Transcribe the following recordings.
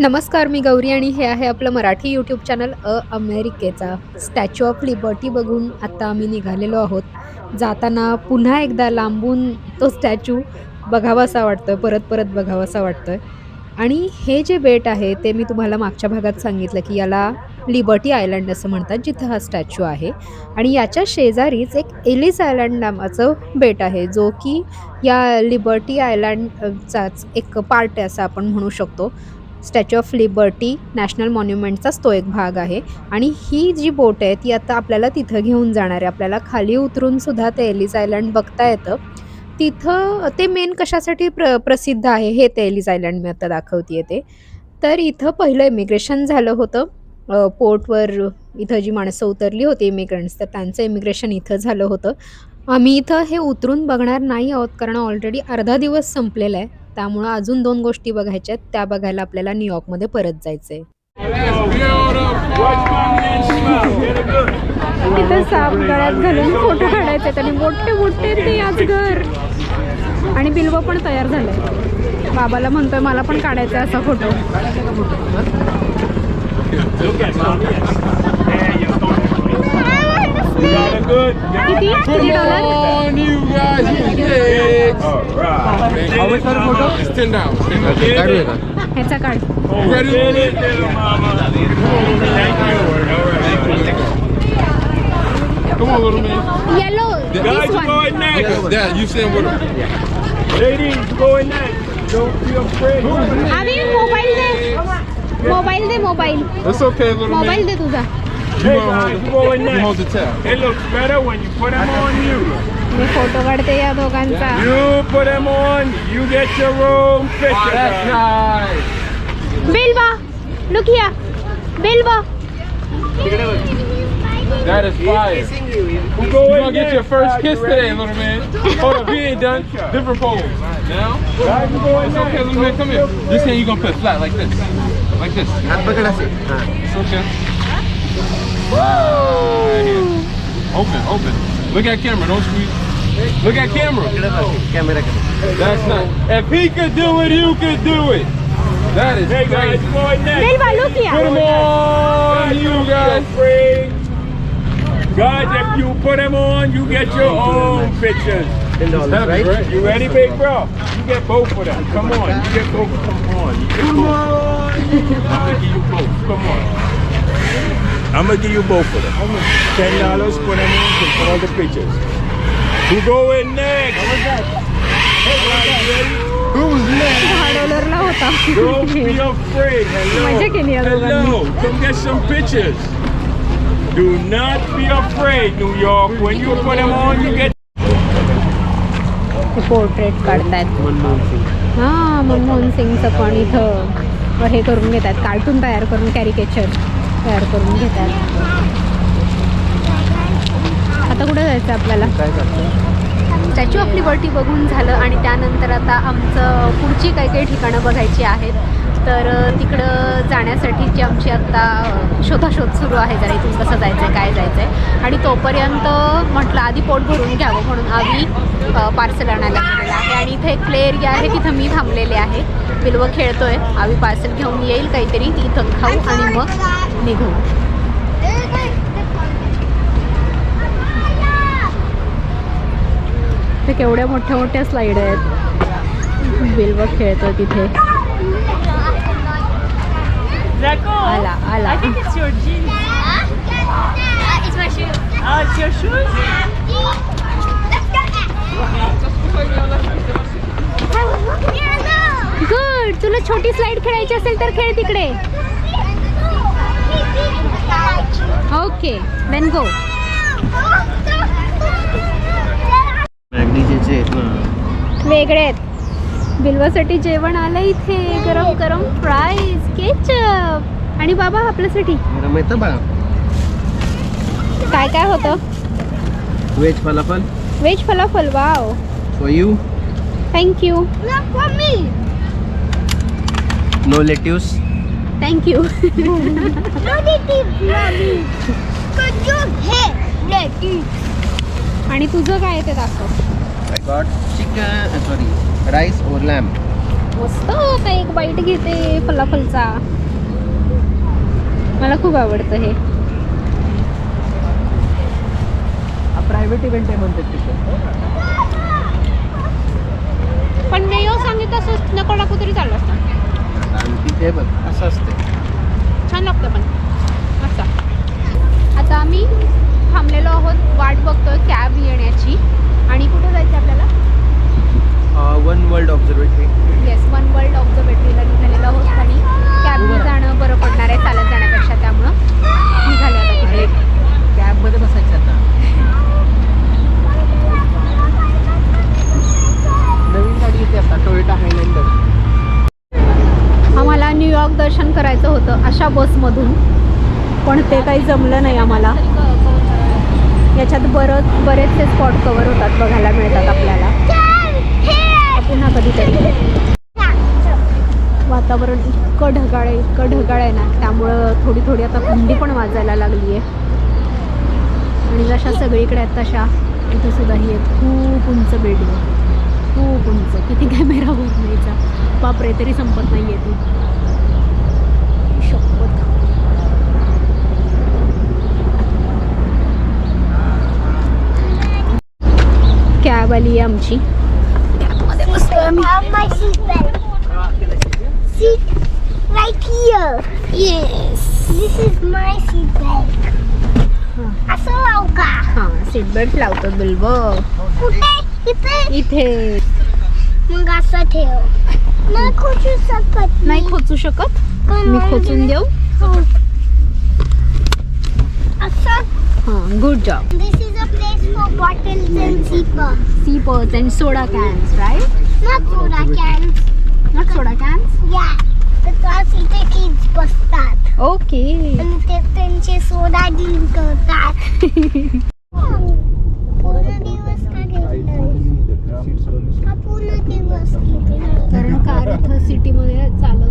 नमस्कार मी गौरी आणि हे आहे आपलं मराठी यूट्यूब चॅनल अ अमेरिकेचा. स्टॅच्यू ऑफ लिबर्टी बघून आत्ता आम्ही निघालेलो आहोत. जाताना पुन्हा एकदा लांबून तो स्टॅच्यू बघावासा वाटतो आहे परत परत बघावासा वाटतो आहे आणि हे जे बेट आहे ते मी तुम्हाला मागच्या भागात सांगितलं की याला लिबर्टी आयलंड असं म्हणतात जिथं हा स्टॅच्यू आहे. आणि याच्या शेजारीच एक एलिस आयलंड नावाचं बेट आहे जो की या लिबर्टी आयलंडचाच एक पार्ट आहे असं आपण म्हणू शकतो. स्टॅच्यू ऑफ लिबर्टी नॅशनल मॉन्युमेंटचाच तो एक भाग आहे. आणि ही जी बोट आहे ती आता आपल्याला तिथं घेऊन जाणार आहे. आपल्याला खाली उतरून सुद्धा ते एलिस आयलंड बघता येतं. तिथं ते मेन कशासाठी प्र प्रसिद्ध आहे हे ते एलिस आयलंड मी आता दाखवते ते. तर इथं पहिलं इमिग्रेशन झालं होतं. पोर्टवर इथं जी माणसं उतरली होती इमिग्रंट्स तर त्यांचं इमिग्रेशन इथं झालं होतं. आम्ही इथं हे उतरून बघणार नाही आहोत कारण ऑलरेडी अर्धा दिवस संपलेला आहे. त्यामुळं अजून दोन गोष्टी बघायच्या आहेत. त्या बघायला आपल्याला न्यूयॉर्कमध्ये परत जायचं आहे तिथं साप गळ्यात घालून फोटो काढायचे आणि मोठे मोठे ते आज घर आणि बिल्व पण तयार झालंय. बाबाला म्हणतोय मला पण काढायचा असा फोटो किती किती dollar on, you guys, you pigs. How much for the photo? It's ten dollars. $10. ह्याचा काढ You ready? Come on, little man. Yellow this one Yes, Dad, you stand with him. Ladies, go in next. Don't be afraid. आम्ही mobile दे mobile they mobile It's okay, little mobile man. दे तुझा You Hey, hold guys, the- go in you hold next. the tab. It looks better when you put them on you. Me photo काढते या दोघांचा You put them on, you get your own picture. That's guys. nice. Bilva look here Bilva That is fire. Who go You're in gonna get next? your first Guys, kiss you today, ready? little man. Hold up, he ain't done. Different pose. Now? Guys, you go in It's okay, next. little man, come here. This hand you gonna put flat like this. Like this. It's okay. Right here. Open, open. Look at camera, don't squeeze. Look at camera. That's not. If he could do it, you could do it. That is hey crazy. Guys, Silva, look here. Put them on you guys. Guys, if you put them on, you get your own pictures. You ready, big bro? You get both of them. Come on. You get both. Come on. You get both. I'm going to give you both. Come on. I'm gonna give you both of them. Ten dollars. Put them on. Take all the pictures. Who go in next? दहा डॉलरला होता Don't be afraid. मजा केली या Hello. दोघांनी. Hello. Come get some pictures. Do not be afraid, New York. When you put them on, you get. Portrait काढतायत हां मनमोहन सिंगचं पण इथं हे करून घेतात कार्टून तयार करून कॅरिकेचर तयार करून घेतात. आता कुठं जायचं आपल्याला? स्टॅच्यू ऑफ लिबर्टी बघून झालं आणि त्यानंतर आता आमचं पुढची काही काही ठिकाणं बघायची आहेत. तर तिकडं जाण्यासाठीची आमची आत्ता शोधाशोध सुरू आहे जरा इथून कसं जायचं आहे काय जायचं आहे आणि तोपर्यंत म्हटलं आधी पोट भरून घ्यावं म्हणून आम्ही पार्सल आणायला गेलेलं आहे. आणि इथे एक प्ले एरिया आहे तिथं मी थांबलेले आहे. बिल्व खेळतोय. आम्ही पार्सल घेऊन येईल काहीतरी इथं खाऊ आणि मग निघू. ते केवढ्या मोठ्या मोठ्या स्लाईड आहेत. बिल्व खेळतो तिथे. आला आला. I गुड तुला छोटी स्लाईड खेळायची असेल तर खेळ तिकडे. ओके देन गो वेगळे आहेत. बिल्वासाठी जेवण आलं इथे. गरम गरम फ्राईज केचप आणि बाबा आपल्यासाठी. काय काय होतं? Veg falafel veg falafel wow for you. Thank you Look for me. No lettuce. Thank you No native, mommy. Could you hit native? आणि तुझं काय ते दाखव I got chicken. Uh, sorry, rice or lamb. मस्त आता एक bite घेते फलाफलचा मला खूप आवडतं हे प्रायव्हेट इव्हेंट आहे म्हणतात तिथे पण नाही सांगितलं असं नको टाकू तरी चाललं असतं तिथे बघ असं असते छान लागतं पण मस्त आता आम्ही थांबलेलो आहोत वाट बघतोय कॅब येण्याची. आणि कुठे जायचं आपल्याला? One world observatory yes one world ऑब्झर्वेटरीला निघालेलो आहोत आणि कॅबने जाणं बरं पडणार आहे चालत जाण्यापेक्षा त्यामुळं निघाले आता तिकडे कॅबमध्ये बसायचं आता नवीन गाडी येते आता टोयोटा हायलँडर आम्हाला न्यूयॉर्क दर्शन करायचं होतं अशा बसमधून. पण ते काही जमलं नाही आम्हाला. याच्यात बरंच बरेचसे स्पॉट कवर होतात बघायला मिळतात आपल्याला. पुन्हा कधीतरी. वातावरण इतकं ढगाळ आहे इतकं ढगाळ आहे ना त्यामुळं थोडी थोडी आता थंडी पण वाजायला लागली आहे आणि जशा सगळीकडे आहेत तशा इथं सुद्धा ही खूप उंच बिल्डिंग खूप उंच. किती कॅमेरा बघायचा बापरे तरी संपत नाही आहे ती. कॅब आली आहे आमची. कॅबमध्ये बसतोय आम्ही right here. Yes This is my seat belt. असं लावू का? हां सीट बेल्ट लावतो बिल्ब कुठे? इथे? इथे. मग असं ठेव. नाही खोचू शकत नाही खोचू शकत? मी खोचून देऊ. हो. असं? हां good job place for bottles and sippers. Sippers and soda cans right Not soda cans. Not soda cans Yeah. Because इथे kids बसतात ओके आणि ते त्यांचे सोडा डील करतात पूर्ण दिवस का घेतलाय का पूर्ण दिवस घेतलाय कारण कार इथं सिटीमध्ये चालवता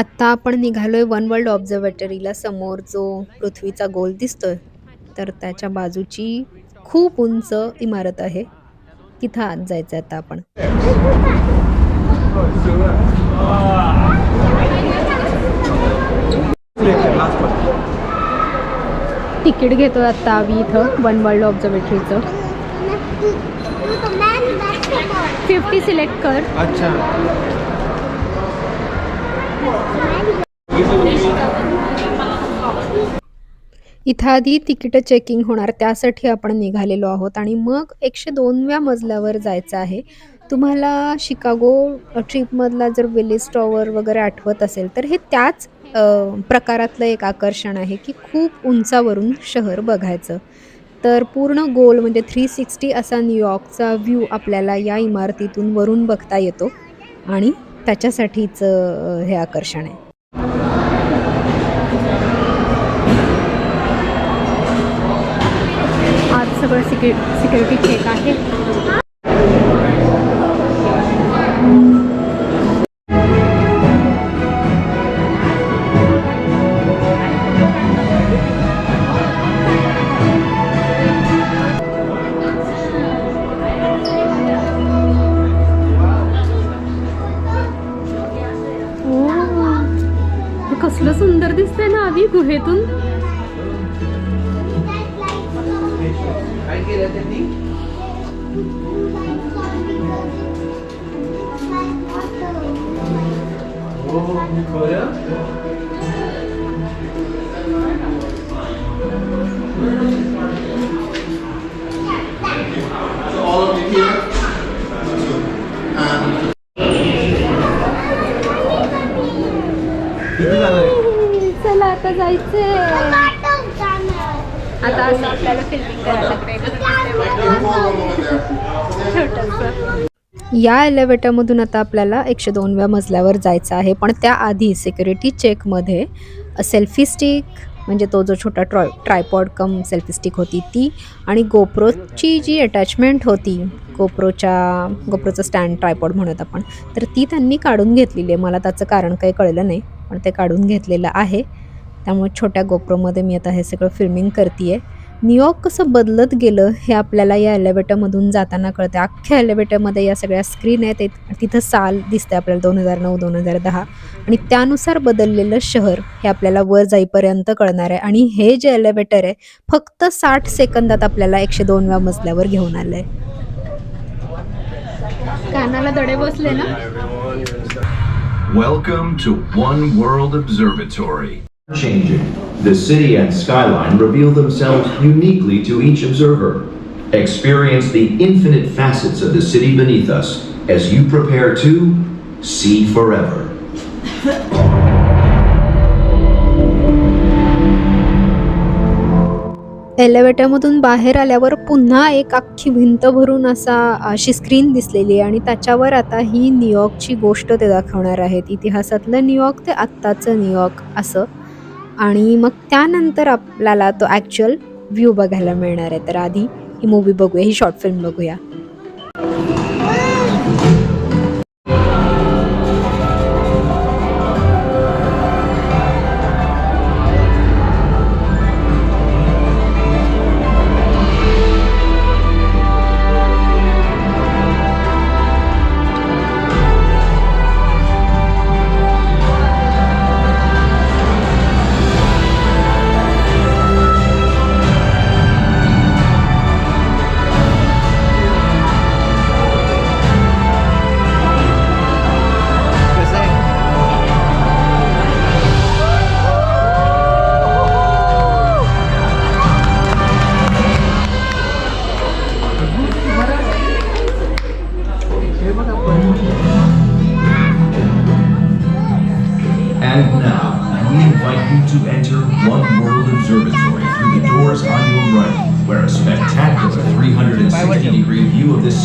आत्ता आपण निघालोय वन वर्ल्ड ऑब्झर्वेटरीला समोर जो पृथ्वीचा गोल दिसतोय तर त्याच्या बाजूची खूप उंच इमारत आहे. तिथं आत जायचं आता आपण. तिकीट घेतोय आत्ता आम्ही इथं वन वर्ल्ड ऑब्झर्वेटरीचं. फिफ्टी सिलेक्ट कर. अच्छा. इथं आधी तिकीटं चेकिंग होणार त्यासाठी आपण निघालेलो आहोत. आणि मग एकशे दोनव्या मजल्यावर जायचं आहे. तुम्हाला शिकागो ट्रीपमधला जर विलिस टॉवर वगैरे आठवत असेल तर हे त्याच प्रकारातलं एक आकर्षण आहे की खूप उंचावरून शहर बघायचं. तर पूर्ण गोल म्हणजे थ्री सिक्स्टी असा न्यूयॉर्कचा व्ह्यू आपल्याला या इमारतीतून वरून बघता येतो. आणि त्याच्यासाठीच हे आकर्षण आहे. आज सगळं सिक्यु सिक्युरिटी चेक आहे. हो खरं किती जाणार आहे चला आता जायचंय पाठव जाणार. आता असं आपल्याला फिल्मिंग करायला छोटंसं या एलिव्हेटरमधून आता आपल्याला एकशे दोनव्या मजल्यावर जायचं आहे. पण त्याआधी सिक्युरिटी चेकमध्ये सेल्फी स्टिक म्हणजे तो जो छोटा ट्रॉय ट्रायपॉड कम सेल्फी स्टिक होती ती आणि गोप्रोची जी अटॅचमेंट होती गोप्रोच्या गोप्रोचं स्टँड ट्रायपॉड म्हणत आपण तर ती त्यांनी काढून घेतलेली आहे. मला त्याचं कारण काही कळलं नाही पण ते काढून घेतलेलं आहे. त्यामुळे छोट्या गोप्रोमध्ये मी आता हे सगळं फिल्मिंग करते आहे न्यूयॉर्क कसं बदलत गेलं हे आपल्याला या एलिव्हेटरमधून जाताना कळतं अख्ख्या एलिव्हेटरमध्ये या सगळ्या स्क्रीन आहेत. तिथं साल दिसते आपल्याला दोन हजार नऊ दोन हजार दहा. आणि त्यानुसार बदललेलं शहर हे आपल्याला वर जाईपर्यंत कळणार आहे. आणि हे जे एलिव्हेटर आहे फक्त साठ सेकंदात आपल्याला एकशे दोनव्या मजल्यावर घेऊन आलं आहे कानाला दडे बसले ना? Welcome to One World Observatory. Changing. The city and skyline reveal themselves uniquely to each observer. Experience the infinite facets of the city beneath us as you prepare to see forever. एलिव्हेटरमधून बाहेर आल्यावर पुन्हा एक अख्खी भिंत भरून असा अशी screen दिसलेली आहे आणि त्याच्यावर आता ही न्यूयॉर्कची गोष्ट ते दाखवणार आहेत इतिहासातलं न्यूयॉर्क ते आत्ताचं न्यूयॉर्क असं आणि मग त्यानंतर आपल्याला तो ॲक्च्युअल व्ह्यू बघायला मिळणार आहे. तर आधी ही मूवी बघूया ही शॉर्ट फिल्म बघूया.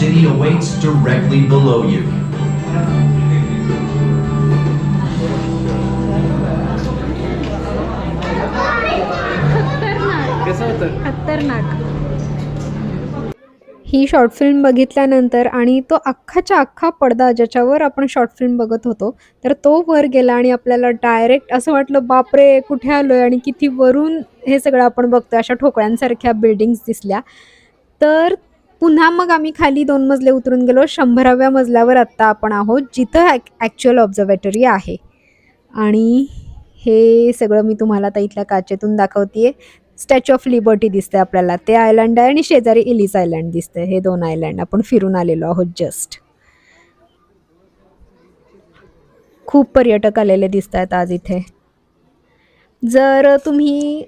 City awaits directly below you. ही शॉर्ट फिल्म बघितल्यानंतर आणि तो अख्खाच्या अख्खा पडदा ज्याच्यावर आपण शॉर्ट फिल्म बघत होतो तर तो वर गेला आणि आपल्याला डायरेक्ट असं वाटलं बापरे कुठे आलोय आणि किती वरून हे सगळं आपण बघतोय अशा ठोकळ्यांसारख्या बिल्डिंग्स दिसल्या तर पुन्हा मग आम्ही खाली दोन मजले उतरून गेलो. शंभराव्या मजल्यावर आत्ता आपण आहोत जिथं ॲक ॲक्च्युअल ऑब्झर्वेटरी आहे. आणि हे सगळं मी तुम्हाला आता इथल्या काचेतून दाखवते स्टॅच्यू ऑफ लिबर्टी दिसते आपल्याला. ते आयलंड आहे आणि शेजारी इलिस आयलंड दिसते हे दोन आयलंड आपण फिरून आलेलो आहोत जस्ट खूप पर्यटक आलेले दिसत आहेत आज इथे. जर तुम्ही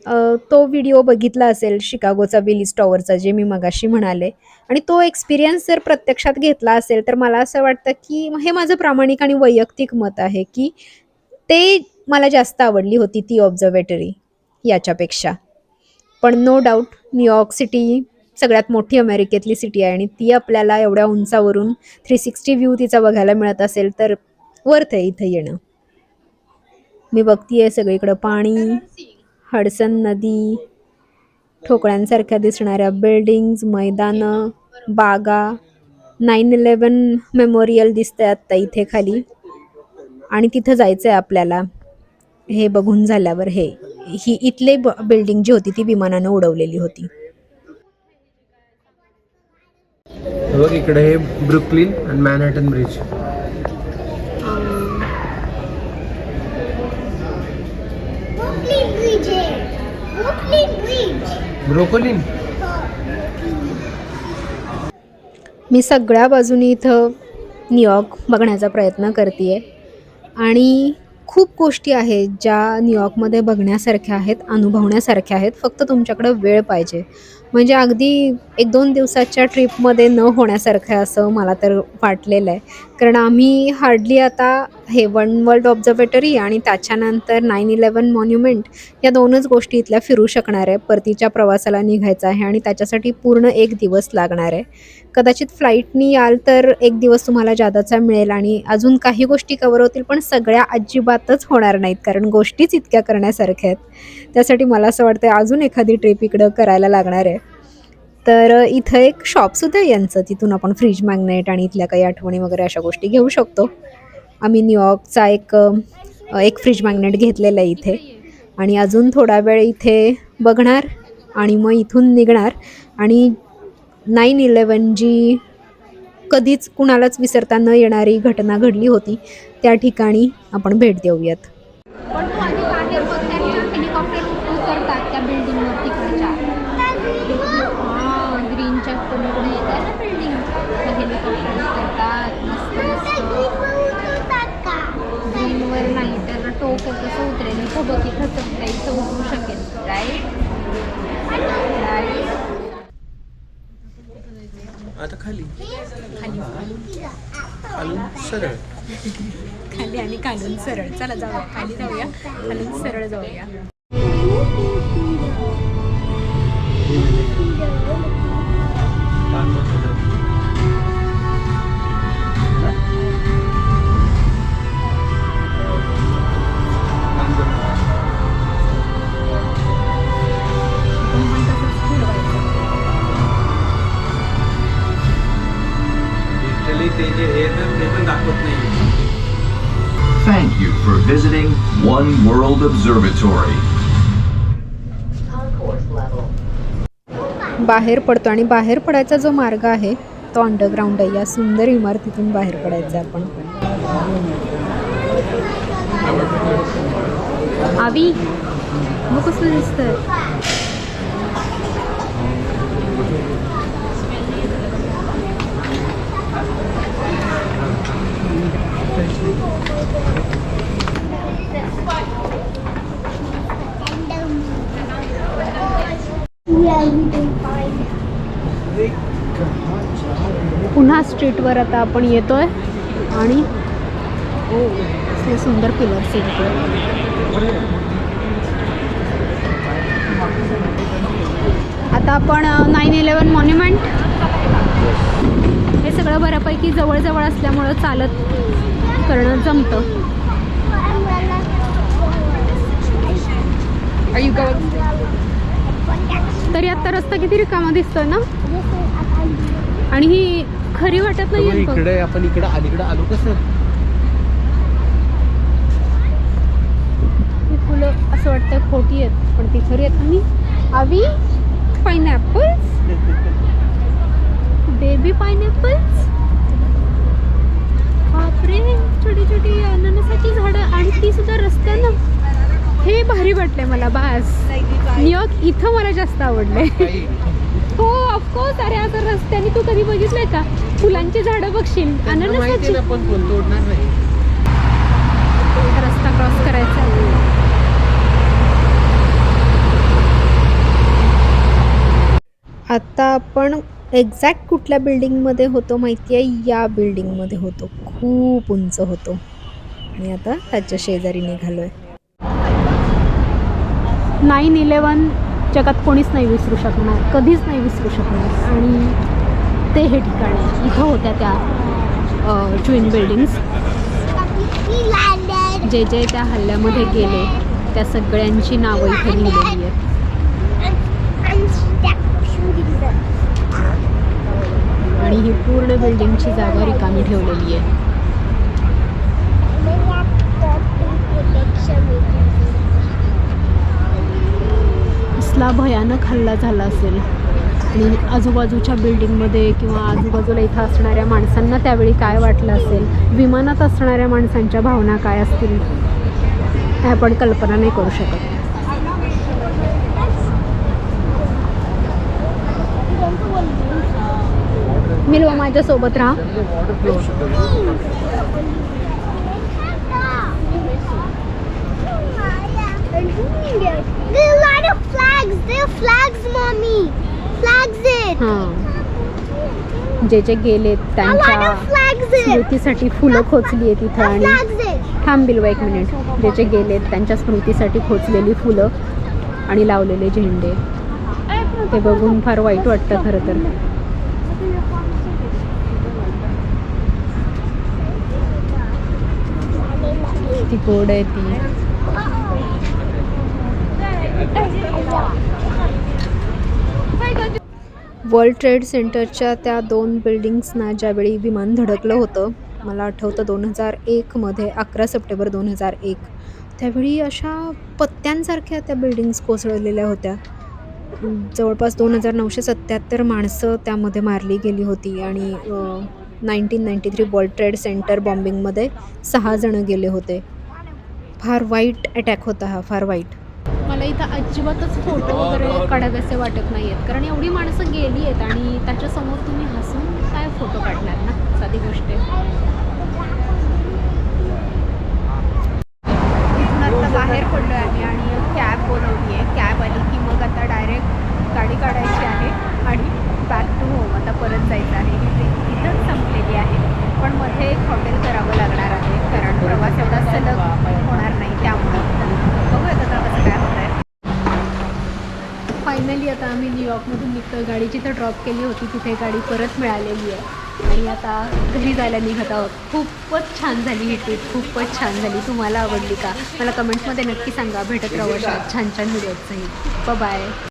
तो व्हिडिओ बघितला असेल शिकागोचा विलिस टॉवरचा जे मी मगाशी म्हणाले आणि तो एक्सपिरियन्स जर प्रत्यक्षात घेतला असेल तर मला असं वाटतं की हे माझं प्रामाणिक आणि वैयक्तिक मत आहे की ते मला जास्त आवडली होती ती ऑब्झर्वेटरी याच्यापेक्षा. पण नो डाऊट न्यूयॉर्क सिटी सगळ्यात मोठी अमेरिकेतली सिटी आहे आणि ती आपल्याला एवढ्या उंचावरून थ्री सिक्स्टी व्ह्यू तिचा बघायला मिळत असेल तर वर्थ आहे इथं येणं. मी बघतीये सगळीकडं पाणी हडसन नदी ठोकळ्यांसारख्या दिसणाऱ्या बिल्डिंग्स मैदानं बागा नाईन इलेवन मेमोरियल दिसतंय आत्ता इथे खाली. आणि तिथं जायचं आहे आपल्याला. हे बघून झाल्यावर हे. ही इथले ब बिल्डिंग जी होती ती विमानानं उडवलेली होती. बघ इकडे हे ब्रुकलिन आणि मॅनहॅटन ब्रिज ब्रुकलिन ब्रिज आहे ब्रुकलिन ब्रिज ब्रोकोलिन मी सगळ्या बाजूनी इथं न्यूयॉर्क बघण्याचा प्रयत्न करते आहे आणि खूप गोष्टी आहेत ज्या न्यूयॉर्कमध्ये बघण्यासारख्या आहेत अनुभवण्यासारख्या आहेत. फक्त तुमच्याकडं वेळ पाहिजे. म्हणजे अगदी एक दोन दिवसाच्या ट्रिपमध्ये न होण्यासारखं असं मला तर वाटलेलं आहे. कारण आम्ही हार्डली आता हे वन वर्ल्ड ऑब्झर्वेटरी आणि त्याच्यानंतर नाईन इलेवन मॉन्युमेंट या दोनच गोष्टी इथल्या फिरू शकणार आहे. परतीच्या प्रवासाला निघायचं आहे आणि त्याच्यासाठी पूर्ण एक दिवस लागणार आहे. कदाचित फ्लाईटनी याल तर एक दिवस तुम्हाला जादाचा मिळेल आणि अजून काही गोष्टी कवर होतील पण सगळ्या अजिबातच होणार नाहीत कारण गोष्टीच इतक्या करण्यासारख्या आहेत. त्यासाठी मला असं वाटतं अजून एखादी ट्रिप इकडं करायला लागणार आहे. तर इथं एक शॉपसुद्धा यांचं. तिथून आपण फ्रीज मॅग्नेट आणि इथल्या काही आठवणी वगैरे अशा गोष्टी घेऊ शकतो. आम्ही न्यूयॉर्कचा एक एक फ्रीज मॅग्नेट घेतलेला आहे इथे. आणि अजून थोडा वेळ इथे बघणार आणि मग इथून निघणार. आणि नाईन इलेवन जी कधीच कुणालाच विसरता न येणारी घटना घडली होती त्या ठिकाणी आपण भेट देऊयात पण तू आधी बाहेर बघ त्यांच्या हेलिकॉप्टर उतरतात त्या बिल्डिंगवर तिकडच्या हां ग्रीनच्या पलीकडे येत आहे ना बिल्डिंग त्या हेलिकॉप्टर उतरतात मस्त मस्त ग्रीनवर नाही तर टोक कसं उतरेल इथं बघ इथं तर इथं उतरू शकेल राईट राईट आता खाली. खाली. खालून सरळ. खाली आणि खालून सरळ. चला जाऊया. खाली जाऊया. खालून सरळ जाऊया. Literally visiting One World Observatory. बाहेर पडतो आणि बाहेर पडायचा जो मार्ग आहे तो अंडरग्राऊंड आहे. या सुंदर इमारतीतून बाहेर पडायचं आपण. आवी मग कसं दिसतंय. पुन्हा स्ट्रीटवर आता आपण येतोय आणि हो कसले सुंदर पिलर्स आता आपण नाईन इलेवन मॉन्युमेंट हे सगळं बऱ्यापैकी जवळजवळ असल्यामुळं चालत करणं जमतं. तरी आता रस्ता किती रिकामा दिसतोय ना? आणि ही खरी वाटत नाही इकडे आपण इकडे अलीकडे आलो कसं? ही फुलं असं वाटतं खोटी आहेत पण ती खरी आहेत. आणि आवी पायनॅपल्स बेबी पायनॅपल्स बापरे छोटी छोटी अननसाची झाडं. आणि ती सुद्धा रस्त्यानं. हे भारी वाटलंय मला बास. न्यूयॉर्क इथं मला जास्त आवडलंय. हो ऑफकोर्स अरे आता रस्त्याने तू कधी बघितलंय का? फुलांची झाडं बघशील माहिती अननसाची ना पण कोण तोडणार नाही. रस्ता क्रॉस करायचा आहे. आता आपण एक्झॅक्ट कुठल्या बिल्डिंगमध्ये होतो माहिती आहे? या बिल्डिंगमध्ये होतो. खूप उंच होतो. आणि आता त्याच्या शेजारी निघालो आहे नाईन इलेवन जगात कोणीच नाही विसरू शकणार कधीच नाही विसरू शकणार. आणि ते हे ठिकाणी इथं होत्या त्या ट्विन बिल्डिंग्स जे जे त्या हल्ल्यामध्ये गेले त्या सगळ्यांची नावं इथे लिहिलेली आहेत. आणि ही पूर्ण बिल्डिंगची जागा रिकामी ठेवलेली आहे. कसला भयानक हल्ला झाला असेल. आणि आजूबाजूच्या बिल्डिंगमध्ये किंवा आजूबाजूला इथं असणाऱ्या माणसांना त्यावेळी काय वाटलं असेल? विमानात असणाऱ्या माणसांच्या भावना काय असतील? हे आपण कल्पना नाही करू शकत. मिलवा माझ्यासोबत राहा. There are a lot of flags. There are flags, mommy. Flags it. हां जे जे गेलेत A lot त्यांच्या of flags there. स्मृतीसाठी फुलं खोचली आहेत इथं आणि Flags बिलवा एक मिनिट जे जे गेलेत त्यांच्या स्मृतीसाठी खोचलेली फुलं आणि लावलेले झेंडे ते बघून फार वाईट वाटतं खरं तर ती गोड आहे ती वर्ल्ड ट्रेड सेंटरच्या त्या दोन बिल्डिंग्सना ज्यावेळी विमान धडकलं होतं मला आठवतं दोन हजार एकमध्ये अकरा सप्टेंबर दोन हजार एक. त्यावेळी अशा पत्त्यांसारख्या त्या बिल्डिंग्स कोसळलेल्या होत्या. जवळपास दोन हजार नऊशे सत्याहत्तर माणसं त्यामध्ये मारली गेली होती आणि nineteen ninety three world trade centre बॉम्बिंगमध्ये सहा जणं गेले होते. फार वाईट अटॅक होता हा फार वाईट. मला इथं अजिबातच फोटो वगैरे काढावेसे वाटत नाही आहेत कारण एवढी माणसं गेली आहेत आणि त्याच्यासमोर तुम्ही हसून काय फोटो काढणार ना? साधी गोष्ट आहे. इथून आता बाहेर पडलो आहे आम्ही आणि कॅब बोलवली आहे कॅब आली की मग आता डायरेक्ट गाडी काढायची आहे आणि बॅक टू होम आता परत जायचं आहे. इथंच संपलेली आहे. पण मध्ये एक हॉटेल करावं लागणार आहे. कारण प्रवास एवढा सलग होणार नाही त्यामुळं. कसं काय आहे फायनली आता आम्ही न्यूयॉर्कमधून निघतो गाडीची तर ड्रॉप केली होती. तिथे गाडी परत मिळालेली आहे. आणि आता घरी जायला निघत आहोत. खूपच छान झाली ही ट्रीप खूपच छान झाली. तुम्हाला आवडली का? मला कमेंट्समध्ये नक्की सांगा. भेटत राहू अशा छान छान व्हिडिओजही बाय